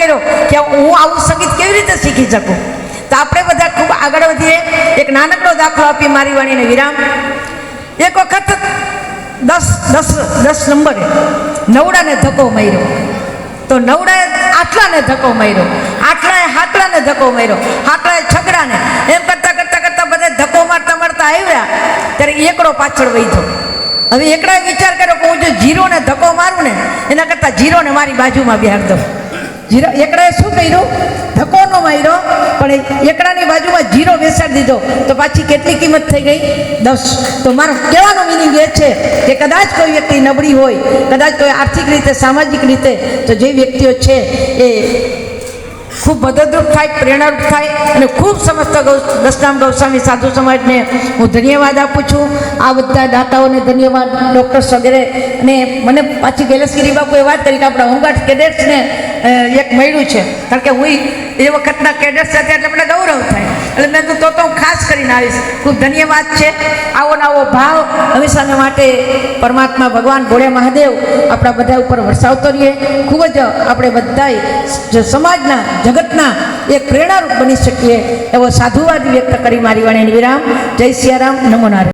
કર્યો કે હું આવું સંગીત કેવી રીતે શીખી શકું? તો આપણે બધા ખૂબ આગળ વધીએ. એક નાનકડો દાખલો આપી મારી વાણીને વિરામ. એક વખત દસ દસ દસ નંબરે નવડાને ધક્કો માર્યો. તો નવડાએ આટલાને ધક્કો માર્યો. આટલાએ હાકડાને ધક્કો માર્યો. હાકડાએ છકડાને. એમ કરતાં કરતાં કરતાં બધા ધક્કો મારતા મારતા આવ્યા. ત્યારે એકડો પાછળ વહીધો હવે એકડાએ વિચાર કર્યો કે હું જો જીરોને ધક્કો મારું ને, એના કરતાં જીરોને મારી બાજુમાં બિહાર દઉં. જીરો એકડાએ શું કર્યું? ધક્કો ન માર્યો, પણ એકડાની બાજુમાં જીરો બેસાડી દીધો. તો પાછી કેટલી કિંમત થઈ ગઈ? દસ. તો મારો કહેવાનો મિનિંગ એ છે કે કદાચ કોઈ વ્યક્તિ નબળી હોય, કદાચ કોઈ આર્થિક રીતે, સામાજિક રીતે, તો જે વ્યક્તિઓ છે એ ખૂબ મદદરૂપ થાય, પ્રેરણારૂપ થાય અને ખૂબ સમસ્ત ગૌ, દસનામ ગૌસ્વામી સાધુ સમાજને હું ધન્યવાદ આપું છું. આ બધા દાતાઓને ધન્યવાદ, ડૉક્ટર્સ વગેરે. અને મને પાછી ગેલેસગીરી બાપુએ વાત કરી કે આપણા હોમગાર્ડ કેડેટ્સને એક મળ્યું છે. કારણ કે હું એ વખતના કેડેટ્સ સાથે એટલે મને ગૌરવ થાય. એટલે મેં તો તો હું ખાસ કરીને આવીશ. ખૂબ ધન્યવાદ છે. આવો નવો ભાવ હંમેશાને માટે પરમાત્મા ભગવાન ભોળે મહાદેવ આપણા બધા ઉપર વરસાવતો રહીએ. ખૂબ જ આપણે બધાય સમાજના, જગતના એક પ્રેરણારૂપ બની શકીએ એવો સાધુવાદ વ્યક્ત કરી મારી વાણીને વિરામ. જય સિયારામ. નમો નારાયણ.